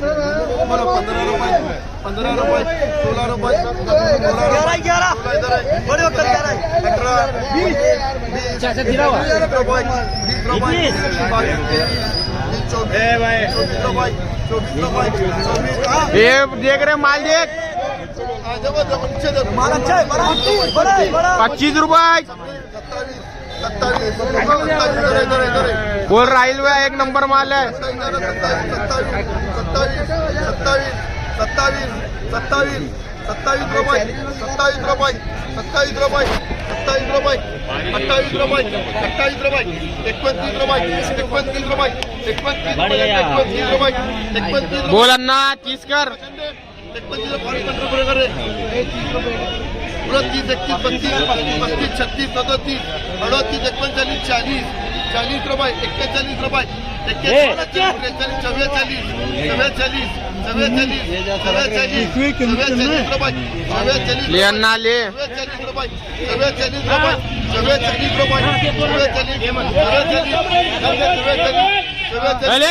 मला पंधरा रुपये पंधरा रुपये सोळा रुपये अठरा वीस रुपये वीस रुपये वीस रुपये वीस चोवीस रुपये चोवीस रुपये चोवीस देख रे माल देख। पच्चीस रुपये। सत्तावीस आहे, बोल राहील बे, एक नंबर माल आहे. सत्तावीस सत्तावीस सत्तावीस सत्तावीस सत्तावीस सत्तावीस रुपये सत्तावीस रुपये सत्तावीस रुपये सत्तावीस रुपये अठ्ठावीस रुपये अठ्ठावीस रुपये एकोणतीस रुपये एकोणतीस रुपये एकोणतीस रुपये एकोणतीस रुपये एकोणतीस बोल अण्णा तीस कर. एकोणतीस रुपये उनतीस एकतीस बत्तीस पस्तीस छत्तीस सदतीस अडतीस एकोणचाळीस चाळीस चाळीस रुपये एक्केचाळीस रुपये एक्केचाळीस चव्वेचाळीस चव्वेचाळीस चव्वेचाळीस चव्वेचाळीस चव्वेचाळीस रुपये चव्वेचाळीस रुपये चव्वेचाळीस रुपये चव्वेचाळीस रुपये चव्वेचाळीस चव्वेचाळीस चव्वेचाळीस चव्वेचाळीस अरे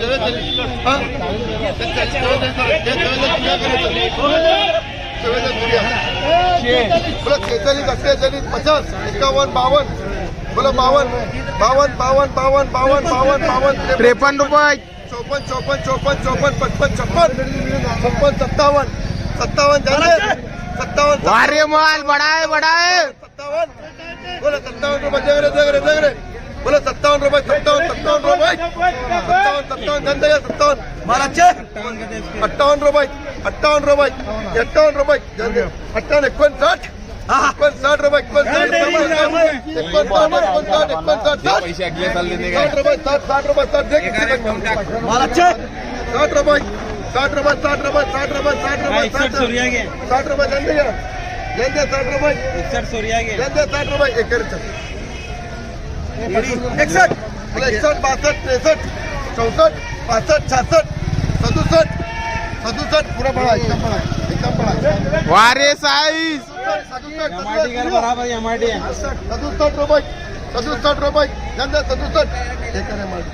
सीताफळ आला अठ्ठेचाळीस पचास एकावन्न बावन्न बोला बावन्न बावन्न बावन्न बावन्न बावन्न बावन्न बावन्न त्रेपन्न रुपये. चौपन्न चौपन्न चौपन्न चौपन्न पचपन्न छप्पन छप्पन सत्तावन्न सत्तावन्न झाले सत्तावन्न अरे माल बडाय बडाय सत्तावन्न बोला सत्तावन्न रुपये जगरे जगरे जगरे बोला सत्तावन्न रुपये सत्तावन्न सत्तावन्न रुपये सत्तावन्न सत्तावन्न धंदा घ्या सत्तावन्न माल अच्छा है। अठ्ठावन्न रुपये अठ्ठावन्न रुपये अठ्ठावन्न रुपये धंदे अठ्ठावन्न एकोणसाठ हाँ एकोणसाठ रुपये एकोणसाठ एकोणसाठ एकोणसाठ एकोणसाठ साठ रुपये साठ साठ रुपये साठ। दे किती रुपये? माल अच्छा है साठ रुपये साठ रुपये साठ रुपये साठ रुपये साठ रुपये साठ। साठ रुपये धंदे घ्या धंदे साठ रुपये। धंदे साठ रुपये। एकरचं एकसठ एकसठ बासष्ट त्रेसष्ट चौसष्ट पासष्ट छासष्ट सदुसष्ट सदुसष्ट पुरा पळा एकदम पळा एकदम पळा. वारे साईज. सदुसष्ट सदुसष्ट रुपये सदुसष्ट रुपये सदुसष्ट. हे करे मला